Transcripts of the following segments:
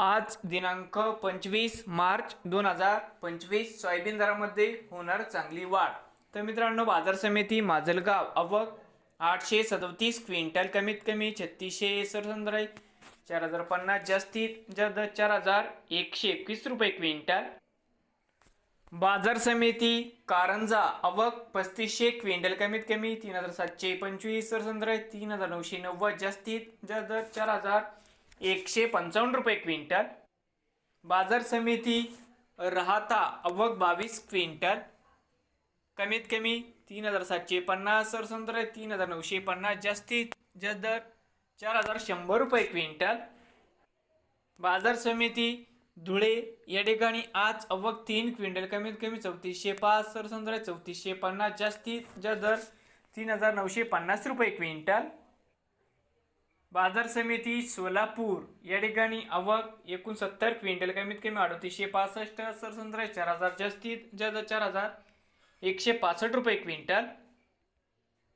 आज दिनांक पंचवीस मार्च दोन हजार पंचवीस सोयाबीन दरामध्ये होणार चांगली वाढ. तर मित्रांनो बाजार समिती माजलगाव अवक आठशे सदोतीस क्विंटल कमीत कमी छत्तीसशे सरसंद्राई चार हजार पन्नास जास्तीत जास्त चार हजार एकशे एकवीस रुपये क्विंटल. बाजार समिती कारंजा अवक पस्तीसशे क्विंटल कमीत कमी तीन हजार सातशे पंचवीस सरसंद्राई तीन हजार नऊशे नव्वद जास्तीत जास्त चार हजार एकशे पंचावन्न रुपये क्विंटल. बाजार समिती राहता अवघ बावीस क्विंटल. कमीत कमी तीन हजार सातशे पन्नास सरसंत्र तीन हजार नऊशे पन्नास जास्तीत जास्त दर चार हजार शंभर रुपये क्विंटल. बाजार समिती धुळे या ठिकाणी आज अवघ तीन क्विंटल कमीत कमी चौतीसशे पाच सरसंत्र चौतीसशे पन्नास जास्तीत जास्त दर तीन हजार नऊशे पन्नास रुपये क्विंटल. बाजार समिती सोलापूर. या ठिकाणी आवक एकूण सत्तर क्विंटल कमीत कमी अडतीसशे पासष्ट सरसंद्राई चार हजार जास्तीत जास्त चार हजार एकशे पासष्ट रुपये क्विंटल.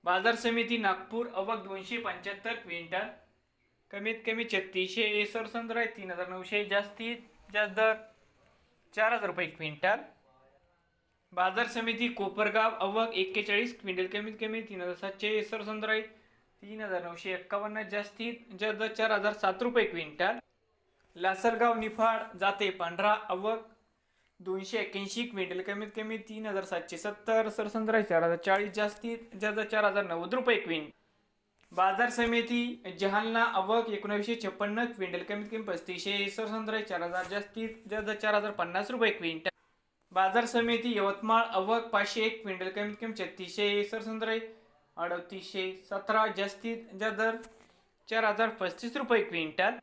बाजार समिती नागपूर अवक दोनशे पंच्याहत्तर क्विंटल कमीत कमी छत्तीसशे सरसंद्राई तीन हजार नऊशे जास्तीत जास्त दर चार हजार रुपये क्विंटल. बाजार समिती कोपरगाव अवक एक्केचाळीस क्विंटल कमीत कमी तीन हजार सातशे सरसंद्राई तीन हजार नऊशे एक्कावन्न जास्तीत जास्त चार हजार सात रुपये क्विंटल. लासलगाव निफाड जाते पांढरा अवक दोनशे एक्याऐंशी क्विंटल कमीत कमी तीन हजार सातशे सत्तर. सरसंद्राई चार हजार चाळीस जास्तीत जास्त चार हजार नव्वद रुपये क्विंटल. बाजार समिती जहालना अवक एकोणीसशे छप्पन्न क्विंटल कमीत कमी पस्तीसशे. सरसंद्राई चार हजार जास्तीत जास्त चार हजार पन्नास रुपये क्विंटल. बाजार समिती यवतमाळ अवक पाचशे एक क्विंटल कमीत कमी छत्तीसशे. सरसंद्राई अडतीसशे सतरा जास्तीत जास्त दर चार हजार पस्तीस रुपये क्विंटल.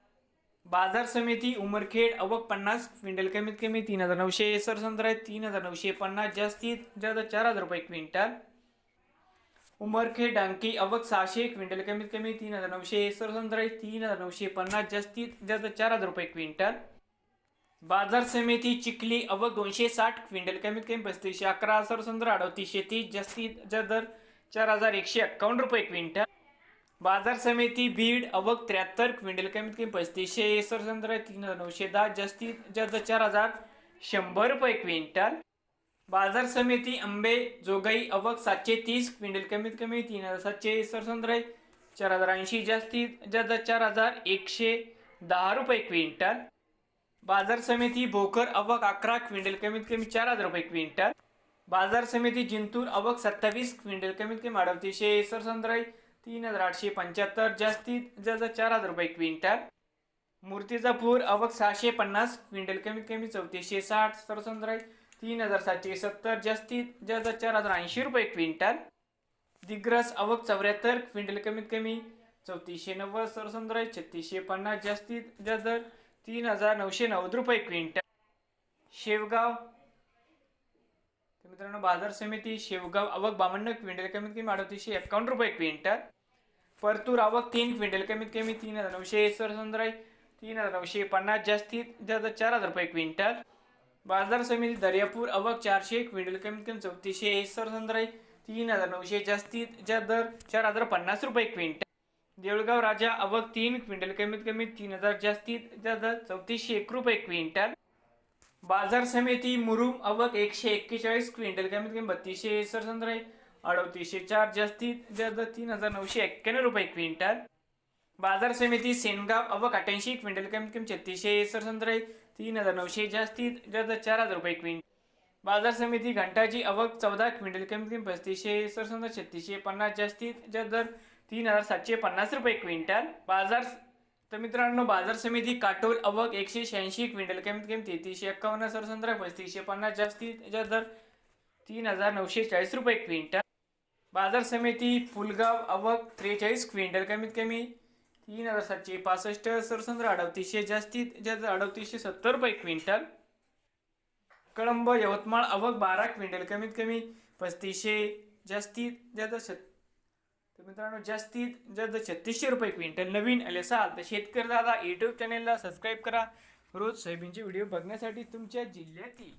बाजार समिती उमरखेड अवक पन्नास क्विंटल कमीत कमी तीन हजार नऊशे सरसंद्राई तीन हजार नऊशे पन्नास जास्तीत जास्त चार हजार रुपये क्विंटल. उमरखेड डांकी अवक सहाशे क्विंटल कमीत कमी तीन हजार नऊशे सरसंद्राई तीन हजार नऊशे पन्नास जास्तीत जास्त चार हजार रुपये क्विंटल. बाजार समिती चिखली अवक दोनशे साठ क्विंटल कमीत कमी पस्तीसशे अकरा सरसंद्रा अडतीसशे तीस जास्तीत जास्त दर चार हजार एकशे एक्कावन्न रुपये क्विंटल. बाजार समिती बीड अवक त्र्याहत्तर क्विंटल कमीत कमी पस्तीसशे सरसंद्रा तीन हजार नऊशे दहा जास्तीत जास्त चार हजार शंभर रुपये क्विंटल. बाजार समिती आंबे जोगाई अवक सातशे तीस क्विंटल कमीत कमी तीन हजार सातशे सरसंद्राई चार हजार ऐंशी जास्तीत जास्त चार हजार एकशे दहा रुपये क्विंटल. बाजार समिती भोकर अवक अकरा क्विंटल कमीत कमी चार हजार रुपये क्विंटल. बाजार समिती जिंतूर अवक सत्तावीस क्विंटल कमीत कमी अडतीसशे सरसंद्राई तीन हजार आठशे पंच्याहत्तर जास्तीत जास्त चार हजार रुपये क्विंटल. मूर्तिजापूर अवक सहाशे पन्नास क्विंटल कमीत कमी चौतीसशे साठ सरसंद्राई तीन हजार सातशे सत्तर जास्तीत जास्त चार हजार ऐंशी रुपये क्विंटल. दिग्रस अवक चौऱ्याहत्तर क्विंटल कमीत कमी चौतीसशे नव्वद सरसंद्राई छत्तीसशे पन्नास जास्तीत जास्त तीन हजार नऊशे नव्वद रुपये क्विंटल. शेवगाव मित्रांनो बाजार समिती शेवगाव आवक बावन्न क्विंटल कमीत कमी अडतीसशे एक्कावन्न रुपये क्विंटल. परतूर आवक तीन क्विंटल कमीत कमी तीन हजार नऊशे सरसंद्राई तीन हजार नऊशे पन्नास जास्तीत जास्त चार हजार रुपये क्विंटल. बाजार समिती दर्यापूर अवक चारशे क्विंटल कमीत कमी चौतीसशे सरसंद्राई तीन हजार नऊशे जास्तीत जास्त दर चार हजार पन्नास रुपये क्विंटल. देऊळगाव राजा अवक तीन क्विंटल कमीत कमी तीन हजार जास्तीत जास्त दर चौतीसशे एक रुपये क्विंटल. बाजार समिती मुरुम अवक एकशे एक्केचाळीस क्विंटल कमीत कमी बत्तीसशे सरसंद्रे अडतीसशे चार जास्तीत जास्त तीन हजार नऊशे एक्क्याण्णव रुपये क्विंटल. बाजार समिती सेनगाव अवक अठ्याऐंशी क्विंटल कमीत कमी छत्तीसशे सरसंद्रे तीन हजार नऊशे जास्तीत जास्त चार हजार रुपये क्विंटल. बाजार समिती घंटाजी अवक चौदा क्विंटल कमीत कमी पस्तीसशे सरसंद्रा छत्तीसशे पन्नास जास्तीत जास्त दर तीन हजार सातशे पन्नास रुपये क्विंटल. बाजार तर मित्रांनो बाजार समिती काटोल अवक एकशे शहाऐंशी क्विंटल कमीत कमी तेहतीसशे एक्कावन्न सरसंद्रा पस्तीसशे पन्नास जास्तीत जास्त दर तीन हजार नऊशे चाळीस रुपये क्विंटल. बाजार समिती फुलगाव अवक त्रेचाळीस क्विंटल कमीत कमी तीन हजार सातशे पासष्ट सरसंद्र अडतीसशे जास्तीत जास्त अडतीसशे सत्तर रुपये क्विंटल. कळंब यवतमाळ अवक बारा क्विंटल कमीत कमी पस्तीसशे जास्तीत जास्त तर मित्रांनो जास्तीत जास्त छत्तीसशे रुपये क्विंटल नवीन आले असाल तर शेतकरी दादा यूट्यूब चॅनेलला सबस्क्राईब करा. रोज सोयाबीनचे व्हिडिओ बघण्यासाठी तुमच्या जिल्ह्यातील